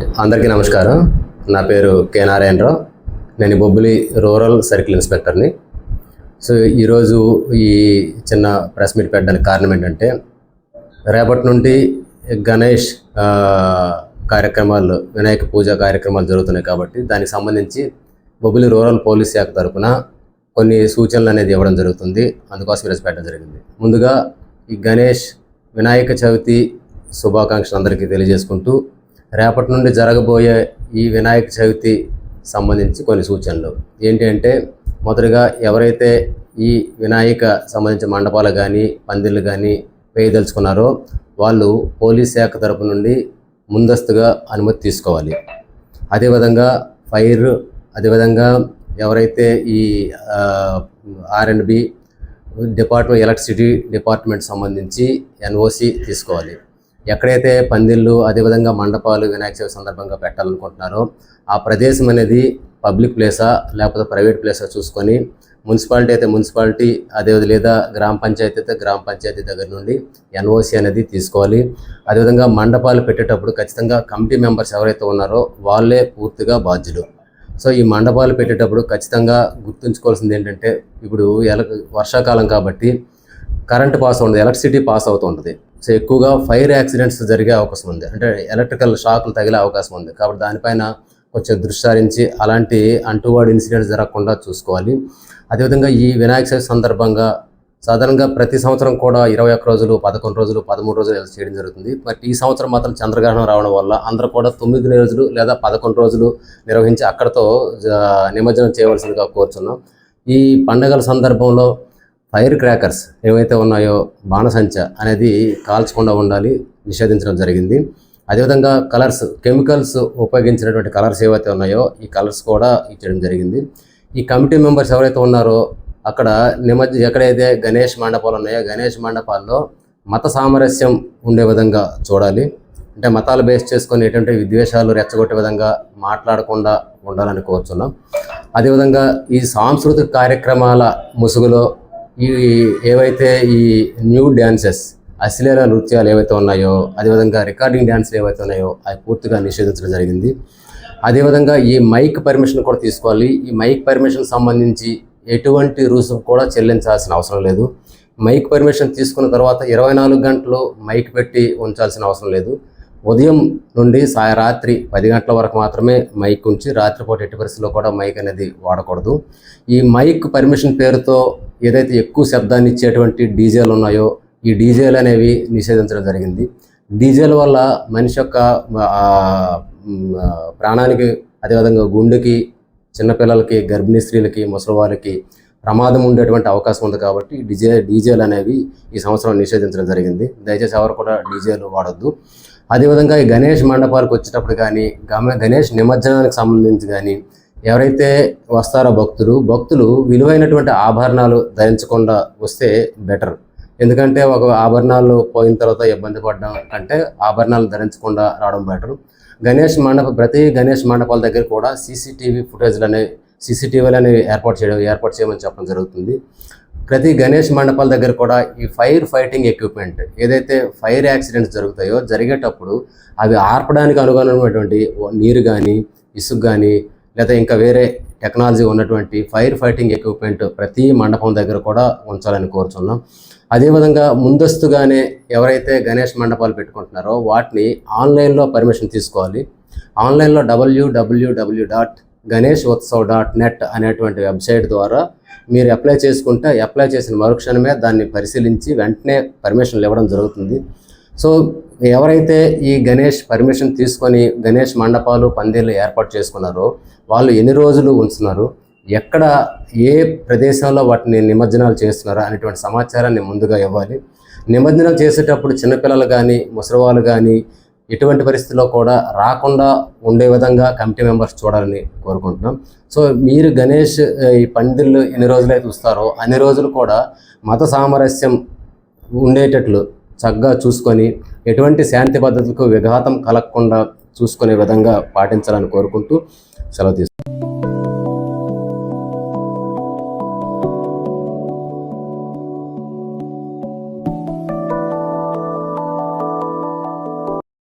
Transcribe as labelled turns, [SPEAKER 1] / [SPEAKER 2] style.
[SPEAKER 1] అందరికీ నమస్కారం. నా పేరు కె నారాయణరావు. నేను బొబ్బిలి రూరల్ సర్కిల్ ఇన్స్పెక్టర్ని. సో ఈరోజు ఈ చిన్న ప్రెస్ మీట్ పెట్టడానికి కారణం ఏంటంటే రేపటి నుండి గణేష్ కార్యక్రమాలు వినాయక పూజ కార్యక్రమాలు జరుగుతున్నాయి కాబట్టి దానికి సంబంధించి బొబ్బిలి రూరల్ పోలీస్ శాఖ తరఫున కొన్ని సూచనలు అనేది ఇవ్వడం జరుగుతుంది. అందుకోసం ఈరోజు పెట్టడం జరిగింది. ముందుగా ఈ గణేష్ వినాయక చవితి శుభాకాంక్షలు అందరికీ తెలియజేసుకుంటూ రేపటి నుండి జరగబోయే ఈ వినాయక చవితి సంబంధించి కొన్ని సూచనలు. ఏంటి అంటే మొదటగా ఎవరైతే ఈ వినాయక సంబంధించిన మండపాలు కానీ పందిళ్ళు కానీ వేయదలుచుకున్నారో వాళ్ళు పోలీస్ శాఖ తరపు నుండి ముందస్తుగా అనుమతి తీసుకోవాలి. అదేవిధంగా ఫైర్ అదేవిధంగా ఎవరైతే ఈ R and B department electricity department సంబంధించి ఎన్ఓసి తీసుకోవాలి. ఎక్కడైతే పందిళ్ళు అదేవిధంగా మండపాలు వినాయక చవితి సందర్భంగా పెట్టాలనుకుంటున్నారో ఆ ప్రదేశం అనేది పబ్లిక్ ప్లేసా లేకపోతే ప్రైవేట్ ప్లేసా చూసుకొని మున్సిపాలిటీ అయితే మున్సిపాలిటీ అదే లేదా గ్రామ పంచాయతీ అయితే గ్రామ పంచాయతీ దగ్గర నుండి ఎన్ఓసి అనేది తీసుకోవాలి. అదేవిధంగా మండపాలు పెట్టేటప్పుడు ఖచ్చితంగా కమిటీ మెంబర్స్ ఎవరైతే ఉన్నారో వాళ్ళే పూర్తిగా బాధ్యులు. సో ఈ మండపాలు పెట్టేటప్పుడు ఖచ్చితంగా గుర్తుంచుకోవాల్సింది ఏంటంటే ఇప్పుడు ఎల వర్షాకాలం కాబట్టి కరెంట్ పాస్ అవుతుంది ఎలక్ట్రిసిటీ పాస్ అవుతుంటుంది సో ఎక్కువగా ఫైర్ యాక్సిడెంట్స్ జరిగే అవకాశం ఉంది. అంటే ఎలక్ట్రికల్ షాక్లు తగిలే అవకాశం ఉంది. కాబట్టి దానిపైన కొంచెం దృష్టి సారించి అలాంటి అంటువాడి ఇన్సిడెంట్స్ జరగకుండా చూసుకోవాలి. అదేవిధంగా ఈ వినాయక చవితి సందర్భంగా సాధారణంగా ప్రతి సంవత్సరం కూడా ఇరవై ఒక్క రోజులు పదకొండు రోజులు పదమూడు రోజులు ఇలా చేయడం జరుగుతుంది. బట్ ఈ సంవత్సరం మాత్రం చంద్రగ్రహణం రావడం వల్ల అందరూ కూడా తొమ్మిది రోజులు లేదా పదకొండు రోజులు నిర్వహించి అక్కడతో జ- నిమజ్జనం చేయవలసిందిగా కోరుచున్నాం. ఈ పండుగల సందర్భంలో ఫైర్ క్రాకర్స్ ఏవైతే ఉన్నాయో బాణసంచ అనేది కాల్చకుండా ఉండాలి నిషేధించడం జరిగింది. అదేవిధంగా కలర్స్ కెమికల్స్ ఉపయోగించినటువంటి కలర్స్ ఏవైతే ఉన్నాయో ఈ కలర్స్ కూడా ఇచ్చడం జరిగింది. ఈ కమిటీ మెంబర్స్ ఎవరైతే ఉన్నారో అక్కడ నిమజ్జ ఎక్కడైతే గణేష్ మండపాలు ఉన్నాయో గణేష్ మండపాల్లో మత సామరస్యం ఉండే విధంగా చూడాలి. అంటే మతాలు బేస్ చేసుకొని ఎటువంటి విద్వేషాలు రెచ్చగొట్టే విధంగా మాట్లాడకుండా ఉండాలని కోరుచున్నాం అదేవిధంగా ఈ సాంస్కృతిక కార్యక్రమాల ముసుగులో ఈ ఏవైతే ఈ న్యూ డ్యాన్సెస్ అశ్లీల నృత్యాలు ఏవైతే ఉన్నాయో అదేవిధంగా రికార్డింగ్ డ్యాన్సులు ఏవైతే ఉన్నాయో అవి పూర్తిగా నిషేధించడం జరిగింది. అదేవిధంగా ఈ మైక్ పర్మిషన్ కూడా తీసుకోవాలి. ఈ మైక్ పర్మిషన్ సంబంధించి ఎటువంటి రుసుము కూడా చెల్లించాల్సిన అవసరం లేదు. మైక్ పర్మిషన్ తీసుకున్న తర్వాత ఇరవై నాలుగు గంటలు మైక్ పెట్టి ఉంచాల్సిన అవసరం లేదు. ఉదయం నుండి సాయ రాత్రి పది గంటల వరకు మాత్రమే మైక్ ఉంచి రాత్రిపూట ఎట్టి పరిస్థితుల్లో కూడా మైక్ అనేది వాడకూడదు. ఈ మైక్ పర్మిషన్ పేరుతో ఏదైతే ఎక్కువ శబ్దాన్ని ఇచ్చేటువంటి డీజేలు ఉన్నాయో ఈ డీజేలు అనేవి నిషేధించడం జరిగింది. డీజేల వల్ల మనిషి యొక్క ప్రాణానికి అదేవిధంగా గుండెకి చిన్నపిల్లలకి గర్భిణీ స్త్రీలకి ముసలి వాళ్ళకి ప్రమాదం ఉండేటువంటి అవకాశం ఉంది కాబట్టి డీజే డీజేలు అనేవి ఈ సంవత్సరం నిషేధించడం జరిగింది. దయచేసి ఎవరు కూడా డీజేలు వాడొద్దు. అదేవిధంగా ఈ గణేష్ మండపాలకు వచ్చేటప్పుడు కానీ గణేష్ నిమజ్జనానికి సంబంధించి కానీ ఎవరైతే వస్తారో భక్తులు భక్తులు విలువైనటువంటి ఆభరణాలు ధరించకుండా వస్తే బెటర్. ఎందుకంటే ఒక ఆభరణాలు పోయిన తర్వాత ఇబ్బంది పడడం కంటే ఆభరణాలు ధరించకుండా రావడం బెటర్. గణేష్ మండప ప్రతి గణేష్ మండపాల దగ్గర కూడా సీసీటీవీ ఫుటేజ్లు అనేవి సీసీటీవీలు అనేవి ఏర్పాటు చేయడం ఏర్పాటు చేయమని చెప్పడం జరుగుతుంది. ప్రతి గణేష్ మండపాల దగ్గర కూడా ఈ ఫైర్ ఫైటింగ్ ఎక్విప్మెంట్ ఏదైతే ఫైర్ యాక్సిడెంట్స్ జరుగుతాయో జరిగేటప్పుడు అవి ఆర్పడానికి అనుగుణమైనటువంటి నీరు కానీ ఇసుక కానీ లేదా ఇంకా వేరే టెక్నాలజీ ఉన్నటువంటి ఫైర్ ఫైటింగ్ ఎక్విప్మెంట్ ప్రతి మండపం దగ్గర కూడా ఉంచాలని కోరుచున్నాం. అదేవిధంగా ముందస్తుగానే ఎవరైతే గణేష్ మండపాలు పెట్టుకుంటున్నారో వాటిని ఆన్లైన్లో పర్మిషన్ తీసుకోవాలి. ఆన్లైన్లో W W W dot Ganesh Utsav dot net అనేటువంటి వెబ్సైట్ ద్వారా మీరు అప్లై చేసుకుంటే అప్లై చేసిన మరుక్షణమే దాన్ని పరిశీలించి వెంటనే పర్మిషన్లు ఇవ్వడం జరుగుతుంది. సో ఎవరైతే ఈ గణేష్ పర్మిషన్ తీసుకొని గణేష్ మండపాలు పందిళ్ళు ఏర్పాటు చేసుకున్నారో వాళ్ళు ఎన్ని రోజులు ఉంచుతున్నారు ఎక్కడ ఏ ప్రదేశంలో వాటిని నిమజ్జనాలు చేస్తున్నారో అనేటువంటి సమాచారాన్ని ముందుగా ఇవ్వాలి. నిమజ్జనం చేసేటప్పుడు చిన్నపిల్లలు కానీ ముసలివాళ్ళు కానీ ఎటువంటి పరిస్థితుల్లో కూడా రాకుండా ఉండే విధంగా కమిటీ మెంబర్స్ చూడాలని కోరుకుంటున్నాం. సో మీరు గణేష్ ఈ పందిళ్ళు ఎన్ని రోజులైతే చూస్తారో అన్ని రోజులు కూడా మత సామరస్యం ఉండేటట్లు చక్కగా చూసుకొని ఎటువంటి శాంతి పద్ధతులకు విఘాతం కలగకుండా చూసుకునే విధంగా పాటించాలని కోరుకుంటూ సెలవు